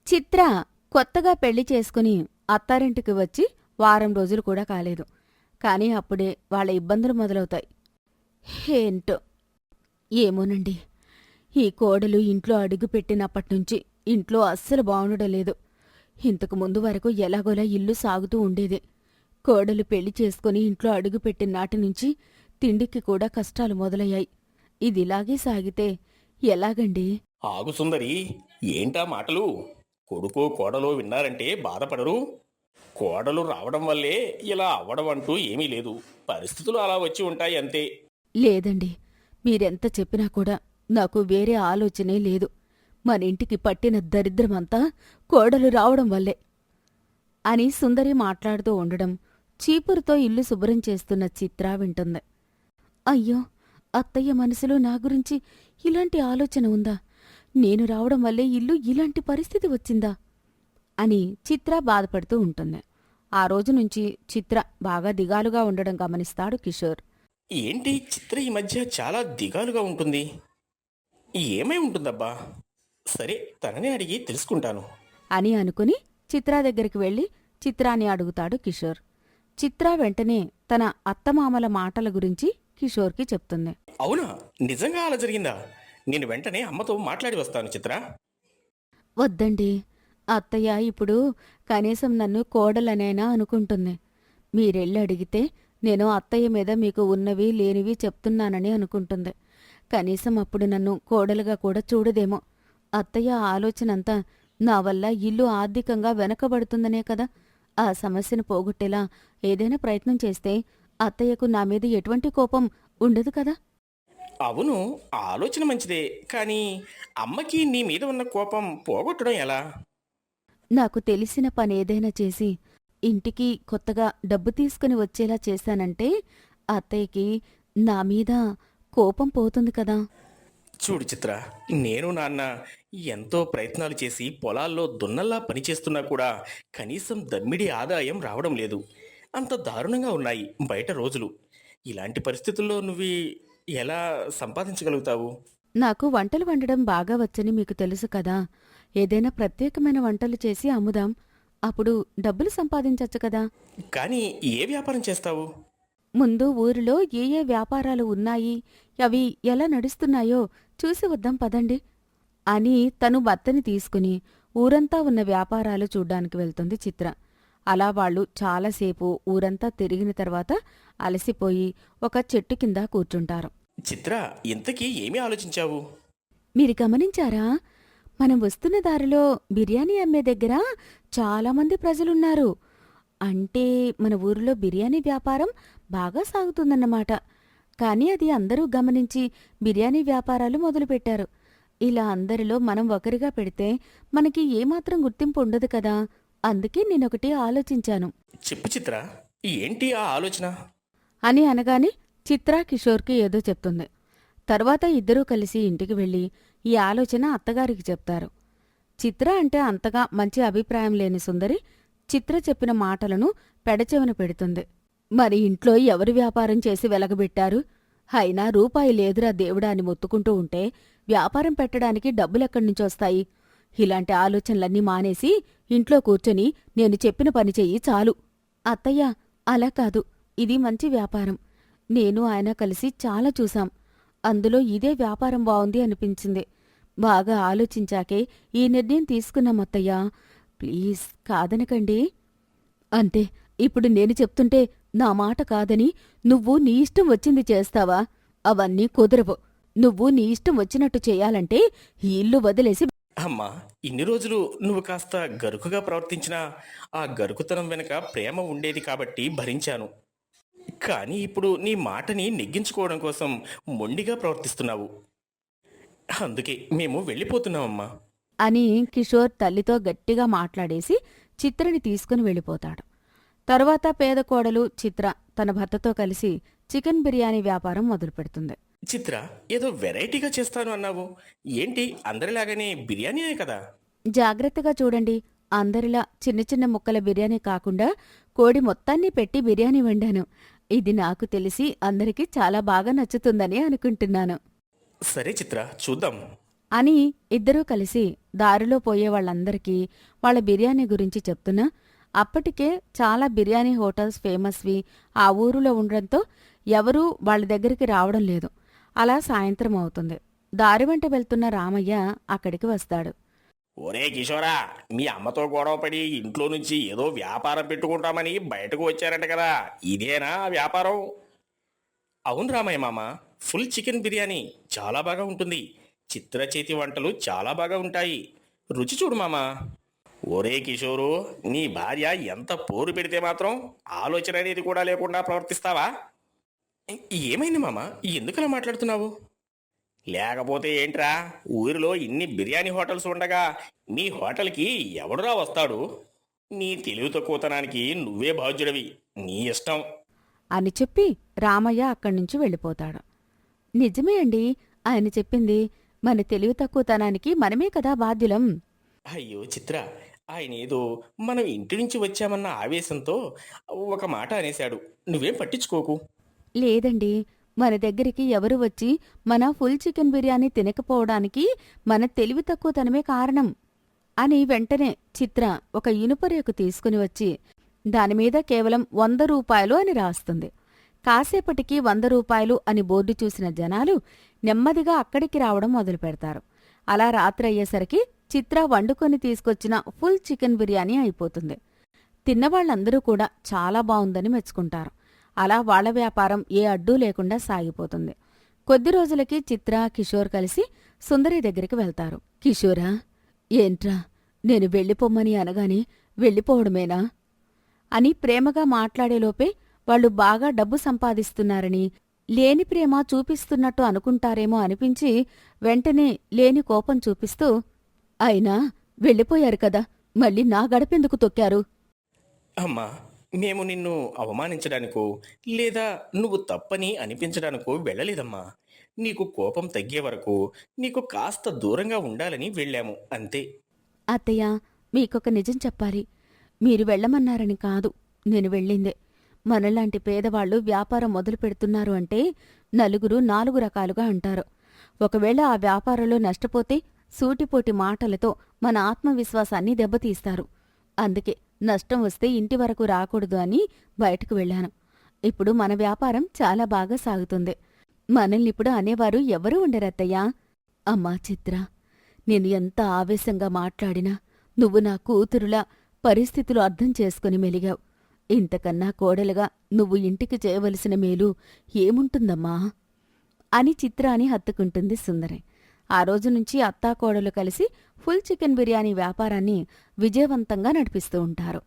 చిత్ర కొత్తగా పెళ్ళి చేసుకుని అత్తారింటికి వచ్చి వారం రోజులు కూడా కాలేదు. కానీ అప్పుడే వాళ్ళ ఇబ్బందులు మొదలవుతాయి. ఏంటో? ఏమోనండి. ఈ కోడలు ఇంట్లో అడుగు పెట్టినప్పటినుంచి ఇంట్లో అస్సలు బాగుండడం లేదు. ఇంతకు ముందు వరకు ఎలాగోలా ఇల్లు సాగుతూ ఉండేది. కోడలు పెళ్ళి చేసుకుని ఇంట్లో అడుగుపెట్టిన నాటి నుంచి తిండికి కూడా కష్టాలు మొదలయ్యాయి. ఇదిలాగే సాగితే ఎలాగండి? ఆగు సుందరి ఏంటా మాటలు? కొడుకు కోడలు విన్నారంటే బాధపడరు. కోడలు రావడం వల్లే ఇలా అవ్వడం అంటూ ఏమీ లేదు. పరిస్థితులు అలా వచ్చి ఉంటాయి అంతే. లేదండి మీరెంత చెప్పినా కూడా నాకు వేరే ఆలోచనే లేదు. మన ఇంటికి పట్టిన దరిద్రమంతా కోడలు రావడం వల్లే అని సుందరి మాట్లాడుతూ ఉండడం చీపురుతో ఇల్లు శుభ్రం చేస్తున్న చిత్ర వింటుంది. అయ్యో అత్తయ్య మనసులో నా గురించి ఇలాంటి ఆలోచన ఉందా? నేను రావడం వల్లే ఇల్లు ఇలాంటి పరిస్థితి వచ్చిందా? అని చిత్ర బాధపడుతూ ఉంటుంది. ఆ రోజు నుంచి చిత్ర బాగా దిగాలుగా ఉండడం గమనిస్తాడు కిషోర్. ఏంటి చిత్ర ఈ మధ్య చాలా దిగాలుగా ఉంటుంది? ఏమై ఉంటుందబ్బా? సరే తననే అడిగి తెలుసుకుంటాను. అని అనుకుని చిత్రా దగ్గరికి వెళ్ళి చిత్రాన్ని అడుగుతాడు కిషోర్. చిత్ర వెంటనే తన అత్తమామల మాటల గురించి కిషోర్కి చెప్తుంది. అవునా? నిజంగా అలా జరిగిందా? నేను వెంటనే అమ్మతో మాట్లాడి వస్తాను చిత్ర. వద్దండి. అత్తయ్య ఇప్పుడు కనీసం నన్ను కోడలనైనా అనుకుంటుంది. మీరెళ్ళి అడిగితే నేను అత్తయ్య మీద మీకు ఉన్నవి లేనివి చెప్తున్నానని అనుకుంటుంది. కనీసం అప్పుడు నన్ను కోడలుగా కూడా చూడదేమో. అత్తయ్య ఆలోచనంతా నా వల్ల ఇల్లు ఆర్థికంగా వెనకబడుతుందనే కదా. ఆ సమస్యను పోగొట్టేలా ఏదైనా ప్రయత్నం చేస్తే అత్తయ్యకు నా మీద ఎటువంటి కోపం ఉండదు కదా. అవును ఆలోచన మంచిదే. కానీ అమ్మకి నీ మీద ఉన్న కోపం పోగొట్టడం ఎలా? నాకు తెలిసిన పని ఏదైనా చేసి ఇంటికి కొత్తగా డబ్బు తీసుకుని వచ్చేలా చేశానంటే అత్తయ్యకి నా మీద కోపం పోతుంది కదా. చూడు చిత్ర నేను నాన్న ఎంతో ప్రయత్నాలు చేసి పొలాల్లో దున్నల్లా పనిచేస్తున్నా కూడా కనీసం దమ్మిడి ఆదాయం రావడం లేదు. అంత దారుణంగా ఉన్నాయి బయట రోజులు. ఇలాంటి పరిస్థితుల్లో నువ్వు ఎలా సంపాదించగలుగుతావు? నాకు వంటలు వండడం బాగా వచ్చని మీకు తెలుసు కదా. ఏదైనా ప్రత్యేకమైన వంటలు చేసి అమ్ముదాం. అప్పుడు డబ్బులు సంపాదించచ్చు కదా. కానీ ఏ వ్యాపారం చేస్తావు? ముందు ఊరిలో ఏ ఏ వ్యాపారాలు ఉన్నాయి? అవి ఎలా నడుస్తున్నాయో చూసి వద్దాం పదండి. అని తను భర్తని తీసుకుని ఊరంతా ఉన్న వ్యాపారాలు చూడ్డానికి వెళ్తుంది చిత్ర. అలా వాళ్ళు చాలాసేపు ఊరంతా తిరిగిన తర్వాత అలసిపోయి ఒక చెట్టు కింద కూర్చుంటారు. చిత్ర ఇంతకీ ఏమి ఆలోచించావు? మీరు గమనించారా? మనం వస్తున్న దారిలో బిర్యానీ అమ్మే దగ్గర చాలామంది ప్రజలున్నారు. అంటే మన ఊరిలో బిర్యానీ వ్యాపారం బాగా సాగుతుందన్నమాట. కానీ అది అందరూ గమనించి బిర్యానీ వ్యాపారాలు మొదలుపెట్టారు. ఇలా అందరిలో మనం ఒకరిగా పెడితే మనకి ఏమాత్రం గుర్తింపు ఉండదు కదా? అందుకే నేనొకటి ఆలోచించాను. చెప్పు చిత్ర ఏంటి ఆ ఆలోచన? అని అనగానే చిత్ర కిషోర్కి ఏదో చెప్తుంది. తర్వాత ఇద్దరూ కలిసి ఇంటికి వెళ్ళి ఈ ఆలోచన అత్తగారికి చెప్తారు. చిత్ర అంటే అంతగా మంచి అభిప్రాయం లేని సుందరి చిత్ర చెప్పిన మాటలను పెడచెవిన పెడుతుంది. మరి ఇంట్లో ఎవరు వ్యాపారం చేసి వెలగబెట్టారు? అయినా రూపాయి లేదురా దేవుడా అని మొత్తుకుంటూ ఉంటే వ్యాపారం పెట్టడానికి డబ్బులెక్కడి నుంచొస్తాయి ఇలాంటి ఆలోచనలన్నీ మానేసి ఇంట్లో కూర్చొని నేను చెప్పిన పని చెయ్యి చాలు. అత్తయ్య అలా కాదు. ఇది మంచి వ్యాపారం. నేను ఆయన కలిసి చాలా చూశాం. అందులో ఇదే వ్యాపారం బాగుంది అనిపించింది. బాగా ఆలోచించాకే ఈ నిర్ణయం తీసుకున్నాం అత్తయ్యా ప్లీజ్ కాదనకండి. అంతే ఇప్పుడు నేను చెప్తుంటే నా మాట కాదని నువ్వు నీ ఇష్టం వచ్చింది చేస్తావా? అవన్నీ కుదరవు. నువ్వు నీ ఇష్టం వచ్చినట్టు చేయాలంటే ఈ ఇల్లు వదిలేసి అమ్మా ఇన్ని రోజులు నువ్వు కాస్త గరుకుగా ప్రవర్తించినా ఆ గరుకుతనం వెనుక ప్రేమ ఉండేది కాబట్టి భరించాను. కానీ ఇప్పుడు నీ మాటని నెగ్గించుకోవడం కోసం మొండిగా ప్రవర్తిస్తున్నావు. అందుకే మేము వెళ్ళిపోతున్నామమ్మా. అని కిషోర్ తల్లితో గట్టిగా మాట్లాడేసి చిత్రని తీసుకుని వెళ్ళిపోతాడు. తర్వాత పేద కోడలు చిత్ర తన భర్తతో కలిసి చికెన్ బిర్యానీ వ్యాపారం మొదలుపెడుతుంది. చిత్ర ఏదో వెరైటీగా చేస్తాను అన్నావు. ఏంటి అందరిలాగానే బిర్యానీనే కదా? జాగ్రత్తగా చూడండి. అందరిలా చిన్న చిన్న ముక్కల బిర్యానీ కాకుండా కోడి మొత్తాన్ని పెట్టి బిర్యానీ వండాను. ఇది నాకు తెలిసి అందరికీ చాలా బాగా నచ్చుతుందని అనుకుంటున్నాను. సరే చిత్ర చూద్దాం. అని ఇద్దరూ కలిసి దారిలో పోయే వాళ్ళందరికీ వాళ్ళ బిర్యానీ గురించి చెప్తున్నా. అప్పటికే చాలా బిర్యానీ హోటల్స్ ఫేమస్వి ఆ ఊరిలో ఉండడంతో ఎవరూ వాళ్ళ దగ్గరికి రావడం లేదు. అలా సాయంత్రం అవుతుంది. దారి వెంట వెళ్తున్న రామయ్య అక్కడికి వస్తాడు. ఒరే కిషోరా మీ అమ్మతో గొడవపడి ఇంట్లో నుంచి ఏదో వ్యాపారం పెట్టుకుంటామని బయటకు వచ్చారంట కదా. ఇదేనా వ్యాపారం? అవును రామయ్య మామ ఫుల్ చికెన్ బిర్యానీ చాలా బాగా ఉంటుంది. చిత్ర చేతి వంటలు చాలా బాగా ఉంటాయి. రుచి చూడు మామ. ఒరే కిషోరు నీ భార్య ఎంత పోరు పెడితే మాత్రం ఆలోచన అనేది కూడా లేకుండా ప్రవర్తిస్తావా? ఏమైంది మామ? ఎందుకలా మాట్లాడుతున్నావు? లేకపోతే ఏంట్రా? ఊరిలో ఇన్ని బిర్యానీ హోటల్స్ ఉండగా మీ హోటల్కి ఎవడురా వస్తాడు? నీ తెలివి తక్కువతనానికి నువ్వే బాధ్యుడివి. నీ ఇష్టం. అని చెప్పి రామయ్య అక్కడి నుంచి వెళ్ళిపోతాడు. నిజమే అండి. ఆయన చెప్పింది మన తెలివి తక్కువతనానికి మనమే కదా బాధ్యులం. అయ్యో చిత్ర ఆయన ఏదో మనం ఇంటి నుంచి వచ్చామన్న ఆవేశంతో ఒక మాట అనేశాడు. నువ్వేం పట్టించుకోకు. లేదండి. మన దగ్గరికి ఎవరు వచ్చి మన ఫుల్ చికెన్ బిర్యానీ తినకపోవడానికి మన తెలివి తక్కువతనమే కారణం అని వెంటనే చిత్ర ఒక ఇనుప రేకు తీసుకుని వచ్చి దానిమీద కేవలం వంద రూపాయలు అని రాస్తుంది. కాసేపటికి వంద రూపాయలు అని బోర్డు చూసిన జనాలు నెమ్మదిగా అక్కడికి రావడం మొదలుపెడతారు. అలా రాత్రి అయ్యేసరికి చిత్ర వండుకొని తీసుకొచ్చిన ఫుల్ చికెన్ బిర్యానీ అయిపోతుంది. తిన్నవాళ్ళందరూ కూడా చాలా బావుందని మెచ్చుకుంటారు. అలా వాళ్ళ వ్యాపారం ఏ అడ్డూ లేకుండా సాగిపోతుంది. కొద్ది రోజులకి చిత్ర కిషోర్ కలిసి సుందరి దగ్గరికి వెళ్తారు. కిషోరా ఏంట్రా నేను వెళ్ళిపోమ్మని అనగానే వెళ్ళిపోవడమేనా? అని ప్రేమగా మాట్లాడేలోపే వాళ్ళు బాగా డబ్బు సంపాదిస్తున్నారని లేని ప్రేమ చూపిస్తున్నట్టు అనుకుంటారేమో అనిపించి వెంటనే లేని కోపం చూపిస్తూ అయినా వెళ్ళిపోయారు కదా మళ్ళీ నా గడపెందుకు తొక్కారు? అమ్మా మేము నిన్ను అవమానించడానికో లేదా నువ్వు తప్పని అనిపించడానికో వెళ్ళలేదమ్మా. నీకు కోపం తగ్గే వరకు నీకు కాస్త దూరంగా ఉండాలని వెళ్ళాము అంతే. అత్తయ్య మీకొక నిజం చెప్పాలి. మీరు వెళ్ళమన్నారని కాదు నేను వెళ్ళిందే. మనలాంటి పేదవాళ్ళు వ్యాపారం మొదలు పెడుతున్నారు అంటే నలుగురు నాలుగు రకాలుగా అంటారు. ఒకవేళ ఆ వ్యాపారంలో నష్టపోతే సూటిపోటి మాటలతో మన ఆత్మవిశ్వాసాన్ని దెబ్బతీస్తారు. అందుకే నష్టం వస్తే ఇంటి వరకు రాకూడదు అని బయటకు వెళ్ళాను. ఇప్పుడు మన వ్యాపారం చాలా బాగా సాగుతుంది. మనల్ని ఇప్పుడు అనేవారు ఎవరూ ఉండరత్తయ్యా. అమ్మా చిత్ర నేను ఎంత ఆవేశంగా మాట్లాడినా నువ్వు నా కూతురులా పరిస్థితులు అర్థం చేసుకుని మెలిగావు. ఇంతకన్నా కోడలుగా నువ్వు ఇంటికి చేయవలసిన మేలు ఏముంటుందమ్మా? అని చిత్రాని హత్తుకుంటుంది సుందరి. ఆ రోజు నుంచి అత్తాకోడలు కలిసి ఫుల్ చికెన్ బిర్యానీ వ్యాపారాన్ని విజయవంతంగా నడిపిస్తూ ఉంటారు.